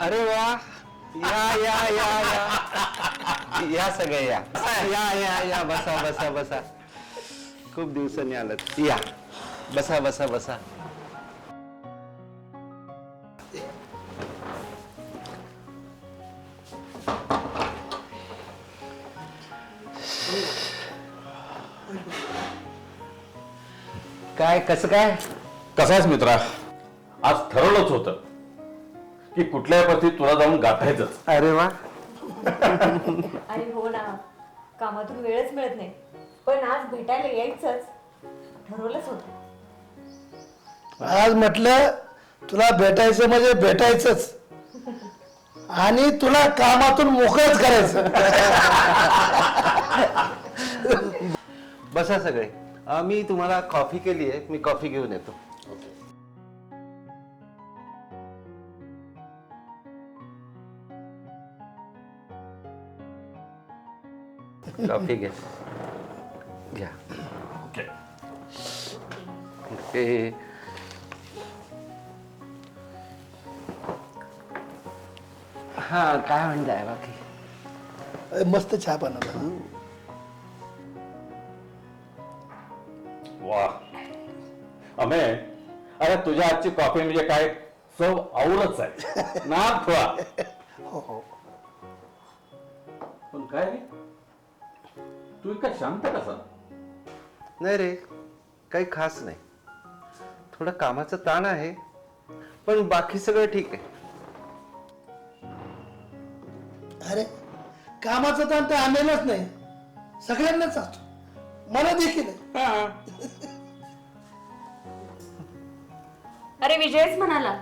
अरे वा. या या या या. या सगळे या. या या या. बसा बसा बसा. खूप दिवसांनी आलात. या. बसा बसा बसा. काय कसं काय? कसाच मित्रा? आज ठरवलंच होतं. की कुठल्याही पद्धतीत तुला जाऊन गाठायचंच. अरे वा. अरे हो ना. कामातून वेळच मिळत नाही. पण आज भेटायला यायचंच. ठरवलंच होतं. आज म्हटलं तुला भेटायचं म्हणजे भेटायचंच. आणि तुला कामातून मोकळच करायचं. बसा सगळे. अं, मी तुम्हाला कॉफी केली आहे मी कॉफी घेऊन येतो. कॉफी घ्या घ्या. ओके ओके हा काय म्हणताय बाकी? अरे, मस्त चहा बनवला. हं. वा अमे अरे तुझ्या आजची कॉफी म्हणजे काय? चव आवडच आहे. ना खुळा हो हो. पण काय? तू इतका शांत कसा नाही रे काही खास नाही. थोडं कामाचं ताण आहे पण बाकी सगळं ठीक आहे. अरे कामाचा ताण तर आलेलाच नाही. सगळ्यांनाच असतो मला देखील आहे. अरे विजयच म्हणाला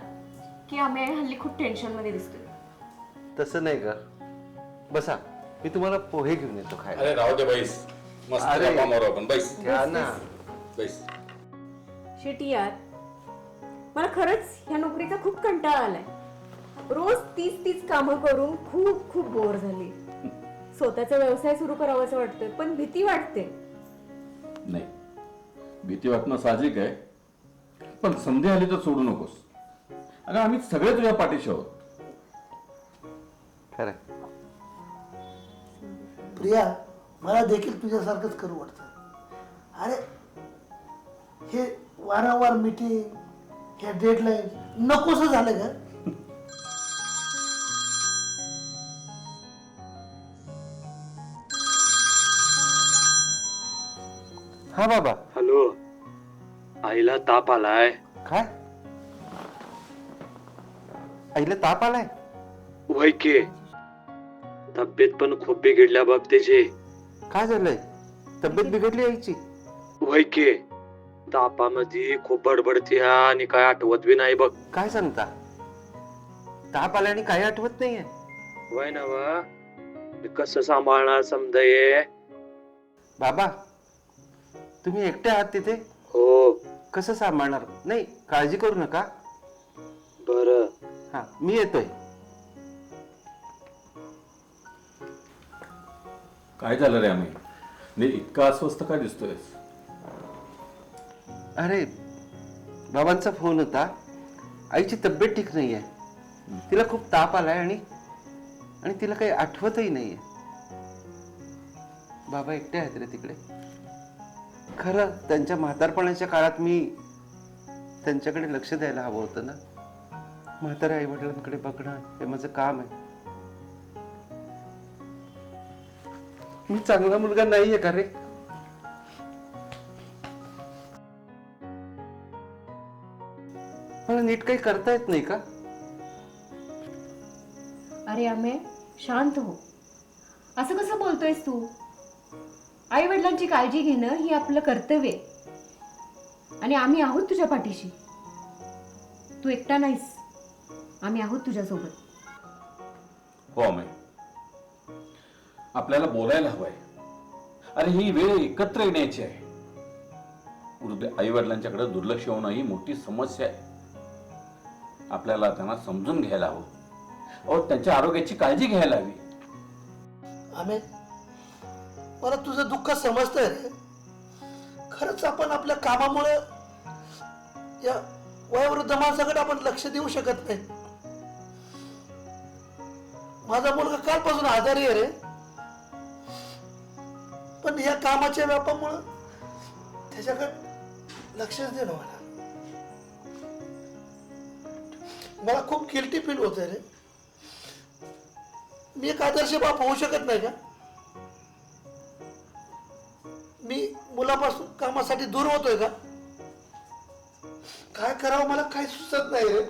की आम्ही हल्ली खूप टेन्शनमध्ये दिसतोय. तसं नाही का बसा. मी तुम्हाला पोहे घेऊन येतो खायला. अरे राहू दे बैस. मस्त अरे. गप्पा मारू आपण. बैस. घ्या ना. बैस शेटी यार मला खरंच ह्या नोकरीचा खूप कंटाळा आलाय. रोज तीच तीच कामं करून खूप खूप बोर झाली. स्वतःचा व्यवसाय सुरू करावाचं वाटतोय पण भीती वाटते. नाही. भीती वाटणं साहजिक आहे पण संधी आली तर सोडू नकोस. अगं आम्ही सगळे तुझ्या पाठीशी आहोत. खरं. प्रिया मला देखील तुझ्यासारखंच करू वाटतं. अरे हे वारंवार मीटिंग ह्या डेडलाईन नकोस झालं का हा बाबा. हॅलो. आईला ताप आलाय. काय? आईला ताप आलाय? वय के तब्येत पण खूप बिघडल्या बाब त्याची. काय झालंय? तब्येत बिघडली आईची? वय के. तापामध्ये खूप बडबडते आणि काय आठवत बी नाही बघ. काय सांगता? ताप आला आणि काही आठवत नाहीये. वय ना वा. कसं सांभाळणार समजाये बाबा तुम्ही एकटे आहात तिथे? हो. कसं सांभाळणार? नाही काळजी करू नका. बर. हा मी येतोय. काय झालं रे आम्ही? नाही इतका अस्वस्थ काय दिसतोय अरे बाबांचा फोन होता. आईची तब्येत ठीक नाहीये. तिला खूप ताप आलाय आणि आणि तिला काही आठवतही नाहीये. बाबा एकटे आहेत रे तिकडे. खरं त्यांच्या म्हातारपणाच्या काळात मी त्यांच्याकडे लक्ष द्यायला हवं होतं ना. म्हाताऱ्या आई वडिलांकडे बघणं हे माझं काम आहे. मी चांगला मुलगा नाहीये का रे? मला नीट काही करता येत नाही का? अरे आम्ही शांत हो. असं कसं बोलतोयस तू? आई वडिलांची काळजी घेणं ही आपलं कर्तव्य आहे. आणि आम्ही आहोत तुझ्या पाठीशी. तू एकटा नाहीस. आम्ही आहोत तुझ्यासोबत. हो अमय. आपल्याला बोलायला हवंय. अरे ही वेळ एकत्र येण्याची आहे. वृद्ध आई वडिलांच्याकडे दुर्लक्ष होणं ही मोठी समस्या आहे. आपल्याला त्यांना समजून घ्यायला हवं. और त्यांच्या आरोग्याची काळजी घ्यायला हवी. आम्ही मला तुझं दुःख समजतंय रे. खरंच आपण आपल्या कामामुळे या वयोवृद्ध माणसाकडे आपण लक्ष देऊ शकत नाही. माझा मुलगा कालपासून आजारी आहे रे. पण या कामाच्या व्यापामुळं त्याच्याकडे लक्षच देणं मला. मला खूप गिल्टी फील होत रे. मी एक आदर्श बाप होऊ शकत नाही का? मी मुलापासून कामासाठी दूर होतोय का? काय करावं मला काही सुचत नाही रे.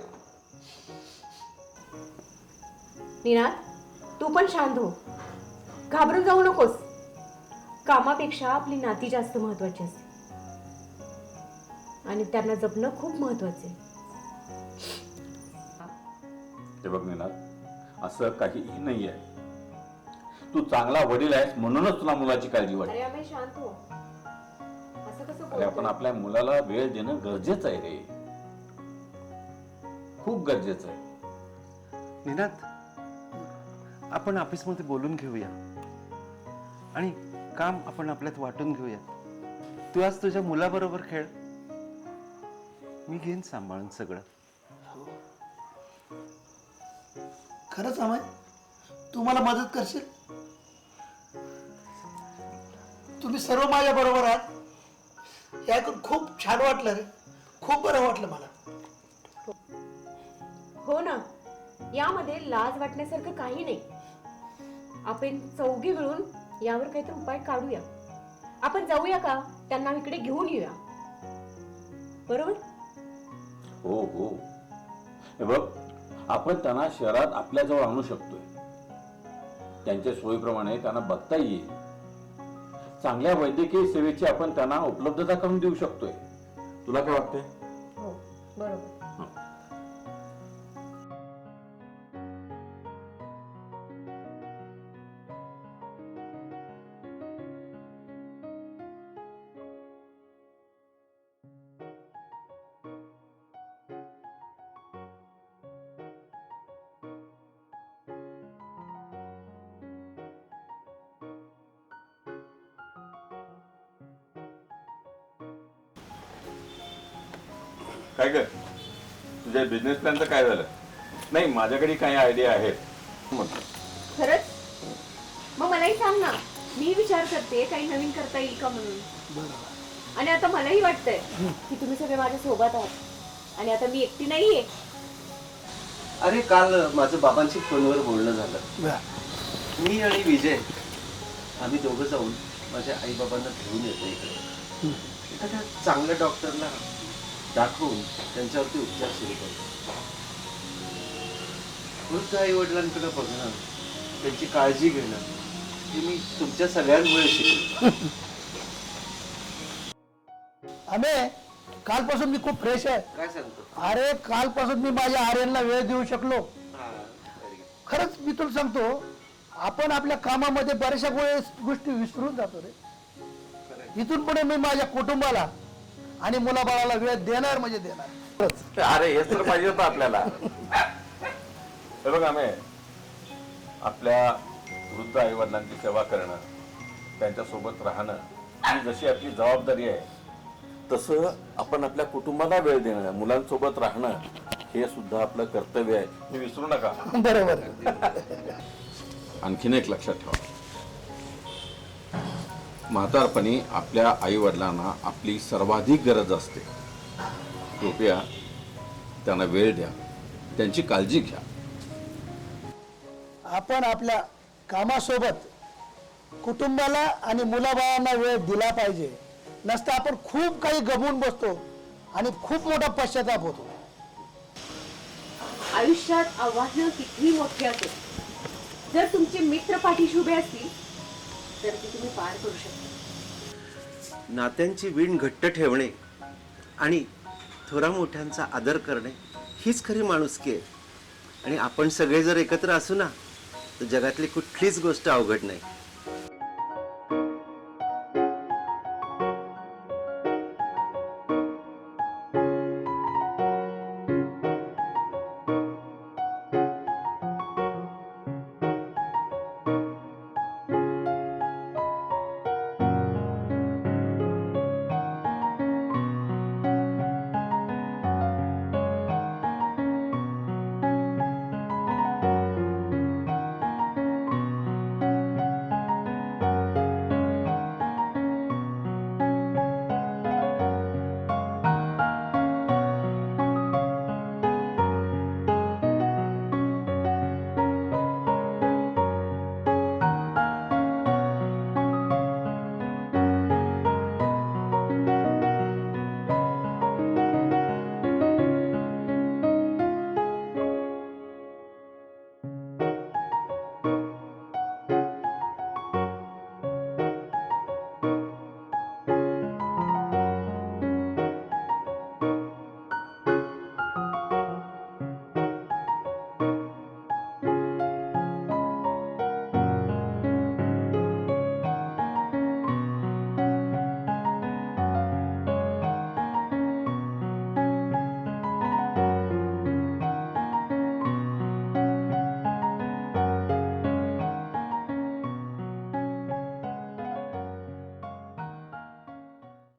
निनाद तू पण शांत हो. घाबरून जाऊ नकोस. कामापेक्षा आपली नाती जास्त महत्वाची असते. आणि त्यांना जपणं खूप महत्वाचं आहे. ते बघ निनाद असं काहीही नाही आहे. तू चांगला वडील आहेस म्हणूनच तुला मुलाची काळजी वाटते. अरे शांत हो. असं कसं अरे आपण बोलतोय? आपल्या मुलाला वेळ देणं गरजेचं आहे रे. खूप गरजेचं आहे. निनाद आपण ऑफिसमध्ये बोलून घेऊया. आणि काम आपण आपल्यात वाटून घेऊया तू आज तुझ्या मुलाबरोबर खेळ. मी घेईन सांभाळून सगळं. खरंच अमय तू मला मदत करशील? तुम्ही सर्व माझ्या बरोबर आहात. हे ऐकून खूप छान वाटलं रे. खूप बरं वाटलं मला. हो ना. यामध्ये लाज वाटण्यासारखं काही नाही. आपण चौघी मिळून यावर काहीतरी उपाय काढूया. आपण जाऊया का? त्यांना इकडे घेऊन येऊया. बरोबर? हो हो. हे बघ आपण त्यांना शहरात आपल्याजवळ आणू शकतोय. त्यांच्या सोयीप्रमाणे त्यांना बघता येईल. चांगल्या वैद्यकीय सेवेची आपण त्यांना उपलब्धता करून देऊ शकतोय. तुला काय वाटतंय? हो बरोबर. काय कर तुझ्या बिझनेस प्लॅनचं काय झालं? नाही माझ्याकडे काही आयडिया आहेत. म्हटलं खरंच? मग मलाही सांग ना. मी विचार करते काही नवीन करता येईल का म्हणून? आणि आता मलाही वाटतंय की तुम्ही सगळे माझ्या सोबत आहात. आणि आता मी एकटी नाहीये. अरे काल माझं बाबांशी फोनवर बोलणं झालं. मी आणि विजय आम्ही दोघं जाऊन माझ्या आईबाबांना घेऊन येतो इकडे. एखाद्या चांगल्या डॉक्टरला दाखवून त्यांच्यावरती उपचार सुरू करतो वृद्ध आई वडिलांकडे बघणं त्यांची काळजी घेणं हे मी तुमच्या सगळ्यांमुळे शिकलो. अमे कालपासून मी खूप फ्रेश आहे. काय सांगतो? अरे कालपासून मी माझ्या आर्यनला वेळ देऊ शकलो. हा, very good. खरंच मी तुला सांगतो आपण आपल्या कामामध्ये बऱ्याचशा वेळेस गोष्टी विसरून जातो रे. इथून पुढे मी माझ्या कुटुंबाला आणि मुलाबाळाला वेळ देणार म्हणजे देणार. अरे हेच तर पाहिजे होतं आपल्याला. हे बघ आम्ही आपल्या वृद्ध आई वडिलांची सेवा करणं त्यांच्यासोबत राहणं ही जशी आपली जबाबदारी आहे तसं आपण आपल्या कुटुंबाला वेळ देणं मुलांसोबत राहणं हे सुद्धा आपलं कर्तव्य आहे. हे विसरू नका. बरोबर. आणखीन एक लक्षात ठेवा. म्हातारपणी आपल्या आई वडिलांना आपली सर्वाधिक गरज असते. कृपया त्यांना वेळ द्या. त्यांची काळजी घ्या. आपण आपल्या कामासोबत कुटुंबाला आणि मुलाबाळांना वेळ दिला पाहिजे. नसता आपण खूप काही गमवून बसतो आणि खूप मोठा पश्चाताप होतो. आयुष्यात आव्हानं कितीही मोठी असेल जर तुमचे मित्र पाठीशी उभे असतील तर ती तुम्ही पार करू शकता. नात्यांची वीण घट्ट ठेवणे आणि थोरा मोठ्यांचा आदर करणे हीच खरी माणुसकी आहे. आणि आपण सगळे जर एकत्र असू ना तर जगातली कुठलीच गोष्ट अवघड नाही.